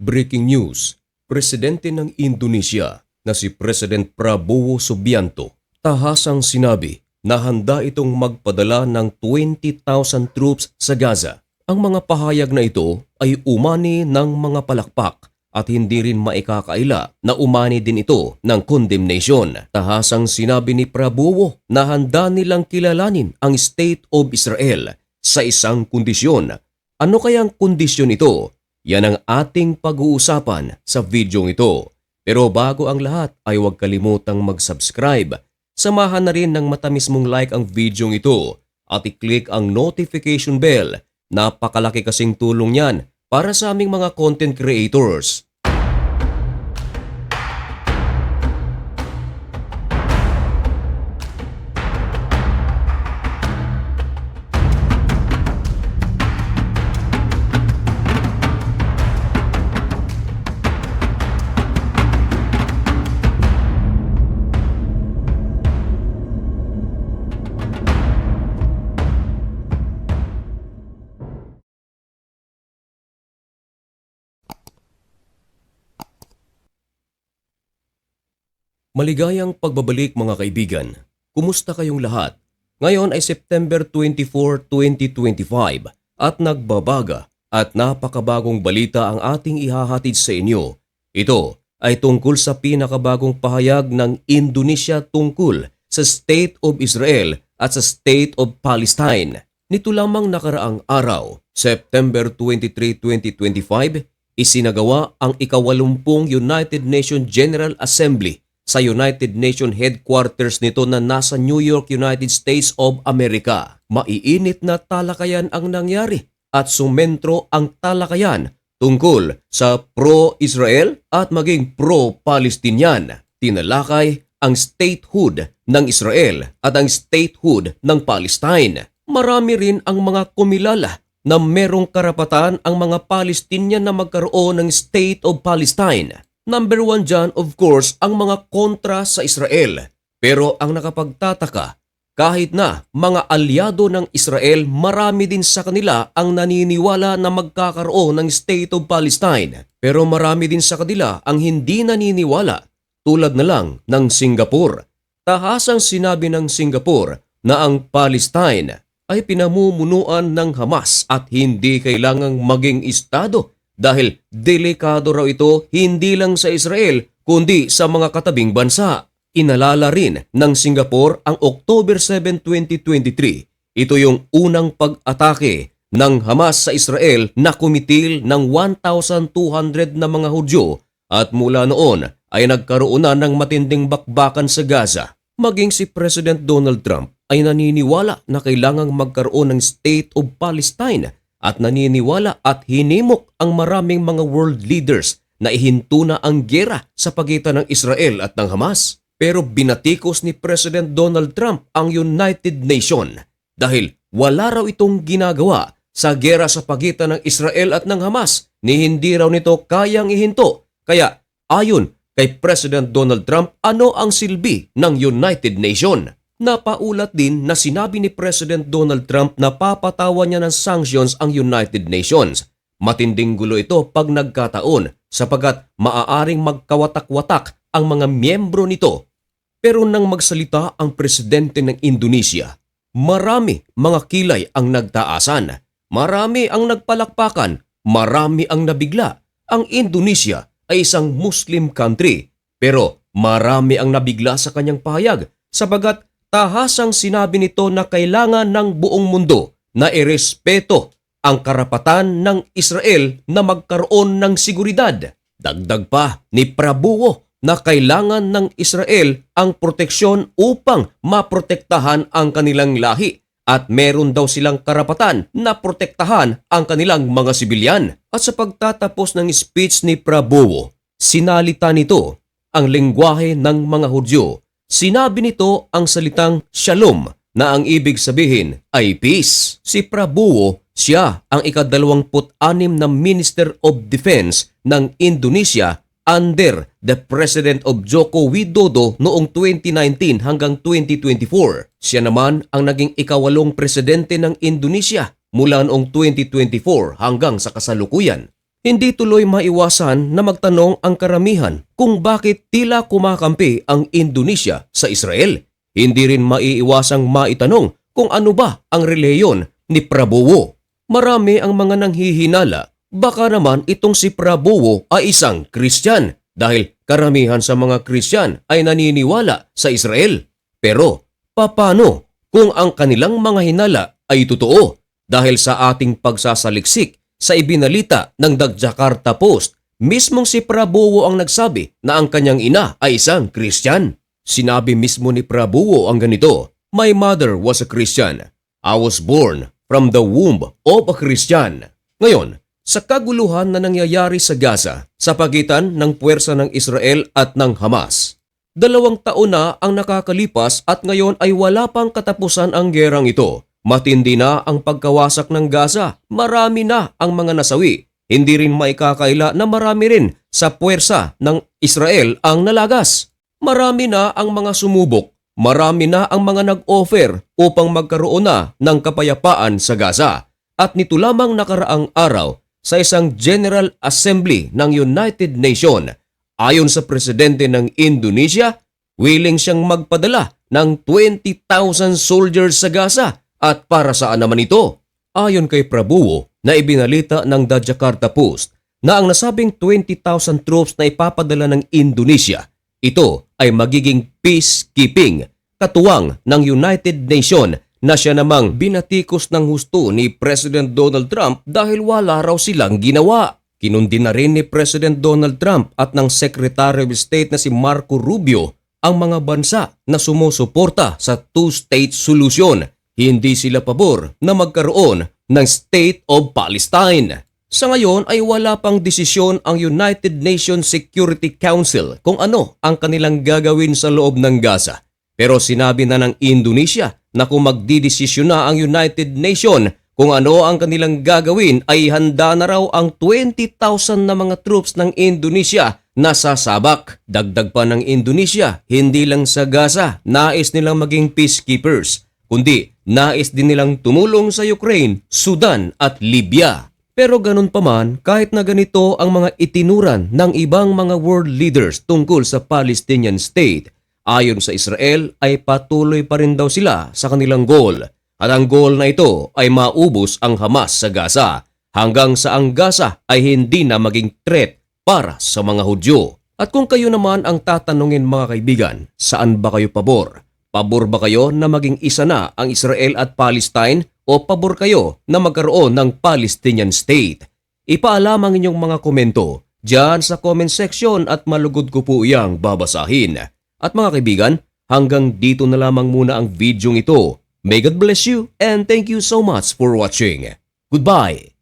Breaking news, Presidente ng Indonesia na si President Prabowo Subianto tahasang sinabi na handa itong magpadala ng 20,000 troops sa Gaza. Ang mga pahayag na ito ay umani ng mga palakpak at hindi rin maikakaila na umani din ito ng condemnation. Tahasang sinabi ni Prabowo na handa nilang kilalanin ang State of Israel sa isang kondisyon. Ano kayang kondisyon ito? Yan ang ating pag-uusapan sa video ito. Pero bago ang lahat ay huwag kalimutang mag-subscribe. Samahan na rin ng matamis mong like ang video ito at i-click ang notification bell. Napakalaki kasing tulong yan para sa aming mga content creators. Maligayang pagbabalik mga kaibigan. Kumusta kayong lahat? Ngayon ay September 24, 2025 at nagbabaga at napakabagong balita ang ating ihahatid sa inyo. Ito ay tungkol sa pinakabagong pahayag ng Indonesia tungkol sa State of Israel at sa State of Palestine. Nito lamang nakaraang araw, September 23, 2025, isinagawa ang ikawalumpung United Nations General Assembly sa United Nations headquarters nito na nasa New York, United States of America. Maiinit na talakayan ang nangyari at sumentro ang talakayan tungkol sa pro-Israel at maging pro-Palestinian. Tinalakay ang statehood ng Israel at ang statehood ng Palestine. Marami rin ang mga kumilala na merong karapatan ang mga Palestinian na magkaroon ng State of Palestine. Number one dyan, of course, ang mga kontra sa Israel. Pero ang nakapagtataka, kahit na mga alyado ng Israel, marami din sa kanila ang naniniwala na magkakaroon ng State of Palestine. Pero marami din sa kanila ang hindi naniniwala, tulad na lang ng Singapore. Tahasang sinabi ng Singapore na ang Palestine ay pinamumunuan ng Hamas at hindi kailangang maging estado dahil delikado raw ito hindi lang sa Israel kundi sa mga katabing bansa. Inalala rin ng Singapore ang October 7, 2023. Ito yung unang pag-atake ng Hamas sa Israel na kumitil ng 1,200 na mga Hudyo at mula noon ay nagkaroon na ng matinding bakbakan sa Gaza. Maging si President Donald Trump ay naniniwala na kailangang magkaroon ng State of Palestine at naniniwala at hinimok ang maraming mga world leaders na ihinto na ang gera sa pagitan ng Israel at ng Hamas. Pero binatikos ni President Donald Trump ang United Nation dahil wala raw itong ginagawa sa gera sa pagitan ng Israel at ng Hamas ni hindi raw nito kayang ihinto. Kaya ayon kay President Donald Trump, ano ang silbi ng United Nation? Napaulat din na sinabi ni President Donald Trump na papatawan niya ng sanctions ang United Nations. Matinding gulo ito pag nagkataon sapagat maaaring magkawatak-watak ang mga miyembro nito. Pero nang magsalita ang presidente ng Indonesia, marami mga kilay ang nagtaasan, marami ang nagpalakpakan, marami ang nabigla. Ang Indonesia ay isang Muslim country pero marami ang nabigla sa kanyang pahayag sabagat tahasang sinabi nito na kailangan ng buong mundo na irespeto ang karapatan ng Israel na magkaroon ng seguridad. Dagdag pa ni Prabowo na kailangan ng Israel ang proteksyon upang maprotektahan ang kanilang lahi at meron daw silang karapatan na protektahan ang kanilang mga sibilyan. At sa pagtatapos ng speech ni Prabowo, sinalita nito ang lengguwahe ng mga Hudyo Sinabi nito ang salitang shalom na ang ibig sabihin ay peace. Si Prabowo, siya ang ikadalawamput-anim na Minister of Defense ng Indonesia under the President of Joko Widodo noong 2019 hanggang 2024. Siya naman ang naging ikawalong presidente ng Indonesia mula noong 2024 hanggang sa kasalukuyan. Hindi tuloy maiwasan na magtanong ang karamihan kung bakit tila kumakampi ang Indonesia sa Israel. Hindi rin maiiwasang maitanong kung ano ba ang reliyon ni Prabowo. Marami ang mga nanghihinala baka naman itong si Prabowo ay isang Kristyan dahil karamihan sa mga Kristyan ay naniniwala sa Israel. Pero papano kung ang kanilang mga hinala ay totoo dahil sa ating pagsasaliksik sa ibinalita ng The Jakarta Post, mismong si Prabowo ang nagsabi na ang kanyang ina ay isang Kristyan. Sinabi mismo ni Prabowo ang ganito, My mother was a Christian. I was born from the womb of a Christian. Ngayon, sa kaguluhan na nangyayari sa Gaza sa pagitan ng puwersa ng Israel at ng Hamas, Dalawang taon na ang nakakalipas at ngayon ay wala pang katapusan ang gerang ito. Matindi na ang pagkawasak ng Gaza. Marami na ang mga nasawi. Hindi rin maikakaila na marami rin sa puwersa ng Israel ang nalagas. Marami na ang mga sumubok. Marami na ang mga nag-offer upang magkaroon na ng kapayapaan sa Gaza. At nito lamang nakaraang araw sa isang General Assembly ng United Nations Ayon sa presidente ng Indonesia, willing siyang magpadala ng 20,000 soldiers sa Gaza at para saan naman ito? Ayon kay Prabowo na ibinalita ng The Jakarta Post na ang nasabing 20,000 troops na ipapadala ng Indonesia, ito ay magiging peacekeeping, katuwang ng United Nations na siya namang binatikos ng husto ni President Donald Trump dahil wala raw silang ginawa. Kinundi na rin ni President Donald Trump at ng Secretary of State na si Marco Rubio ang mga bansa na sumusuporta sa two-state solution. Hindi sila pabor na magkaroon ng State of Palestine. Sa ngayon ay wala pang desisyon ang United Nations Security Council kung ano ang kanilang gagawin sa loob ng Gaza. Pero sinabi na ng Indonesia na kung magdidesisyon na ang United Nations kung ano ang kanilang gagawin ay handa na raw ang 20,000 na mga troops ng Indonesia na sasabak. Dagdag pa ng Indonesia, hindi lang sa Gaza, nais nilang maging peacekeepers, kundi nais din nilang tumulong sa Ukraine, Sudan at Libya. Pero ganun pa man, kahit na ganito ang mga itinuran ng ibang mga world leaders tungkol sa Palestinian state, ayon sa Israel ay patuloy pa rin daw sila sa kanilang goal at ang goal na ito ay maubos ang Hamas sa Gaza hanggang sa ang Gaza ay hindi na maging threat para sa mga Hudyo. At kung kayo naman ang tatanungin mga kaibigan, saan ba kayo pabor? Pabor ba kayo na maging isa na ang Israel at Palestine o pabor kayo na magkaroon ng Palestinian state? Ipaalam ang inyong mga komento dyan sa comment section at malugod ko po iyang babasahin. At mga kaibigan, hanggang dito na lamang muna ang videong ito May God bless you and thank you so much for watching. Goodbye!